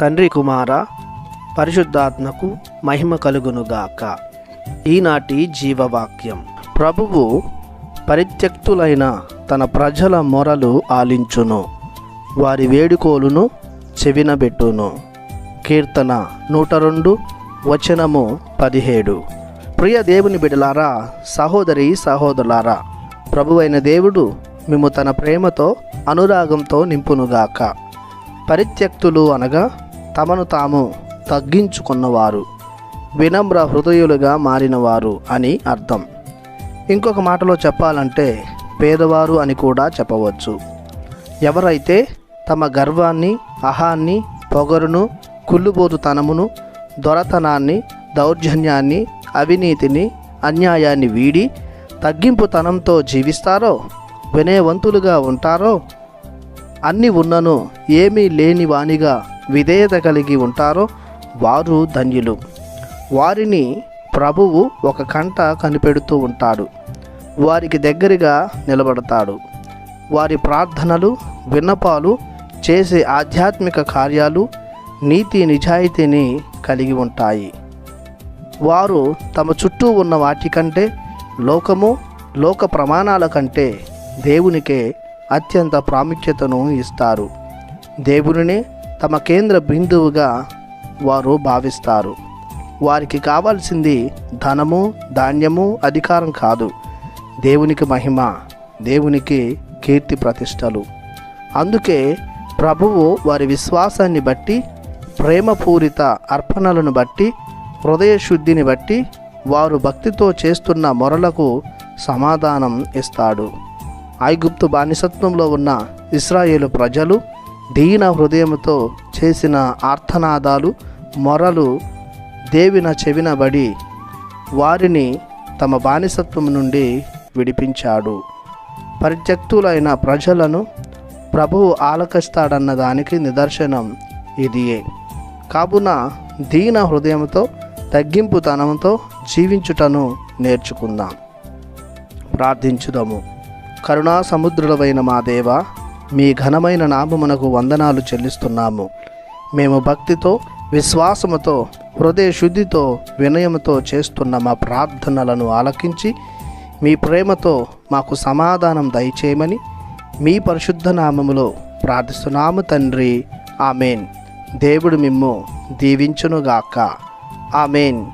తండ్రి కుమార పరిశుద్ధాత్మకు మహిమ కలుగునుగాక. ఈనాటి జీవవాక్యం. ప్రభువు పరిత్యక్తులైన తన ప్రజల మొరలు ఆలించును. వారి వేడుకోలును చెవినబెట్టును. కీర్తన నూట రెండు వచనము పదిహేడు. ప్రియ దేవుని బిడలారా సహోదరి సహోదరులారా ప్రభువైన దేవుడు మేము తన ప్రేమతో అనురాగంతో నింపునుగాక. పరిత్యక్తులు అనగా తమను తాము తగ్గించుకున్నవారు వినమ్ర హృదయులుగా మారినవారు అని అర్థం. ఇంకొక మాటలో చెప్పాలంటే పేదవారు అని కూడా చెప్పవచ్చు. ఎవరైతే తమ గర్వాన్ని అహాన్ని పొగరును కుళ్ళుబోతుతనమును దొరతనాన్ని దౌర్జన్యాన్ని అవినీతిని అన్యాయాన్ని వీడి తగ్గింపుతనంతో జీవిస్తారో వినయవంతులుగా ఉంటారో అన్ని ఉన్నను ఏమీ లేని వానిగా విధేయత కలిగి ఉంటారో వారు ధన్యులు. వారిని ప్రభువు ఒక కంట కనిపెడుతూ ఉంటాడు. వారికి దగ్గరగా నిలబడతాడు. వారి ప్రార్థనలు విన్నపాలు చేసే ఆధ్యాత్మిక కార్యాలు నీతి నిజాయితీని కలిగి ఉంటాయి. వారు తమ చుట్టూ ఉన్న వాటికంటే లోకము లోక ప్రమాణాల కంటే దేవునికే అత్యంత ప్రాముఖ్యతను ఇస్తారు. దేవునినే తమ కేంద్ర బిందువుగా వారు భావిస్తారు. వారికి కావాల్సింది ధనము ధాన్యము అధికారం కాదు. దేవునికి మహిమ దేవునికి కీర్తి ప్రతిష్టలు. అందుకే ప్రభువు వారి విశ్వాసాన్ని బట్టి ప్రేమపూరిత అర్పణలను బట్టి హృదయ శుద్ధిని బట్టి వారు భక్తితో చేస్తున్న మొరలకు సమాధానం ఇస్తాడు. ఐగుప్తు బానిసత్వంలో ఉన్న ఇస్రాయేలు ప్రజలు దీన హృదయంతో చేసిన ఆర్తనాదాలు మొరలు దేవిన చెవినబడి వారిని తమ బానిసత్వం నుండి విడిపించాడు. పరిత్యక్తులైన ప్రజలను ప్రభువు ఆలకిస్తాడన్న దానికి నిదర్శనం ఇదియే. కావున దీన హృదయంతో తగ్గింపుతనంతో జీవించుటను నేర్చుకుందాం. ప్రార్థించుదాము. కరుణా సముద్రులవైన మా దేవ మీ ఘనమైన నామమునకు వందనాలు చెల్లిస్తున్నాము. మేము భక్తితో విశ్వాసముతో హృదయ శుద్ధితో వినయముతో చేస్తున్న మా ప్రార్థనలను ఆలకించి మీ ప్రేమతో మాకు సమాధానం దయచేయమని మీ పరిశుద్ధ నామములో ప్రార్థిస్తున్నాము తండ్రి. ఆమెన్. దేవుడు మిమ్ము దీవించునుగాక. ఆమెన్.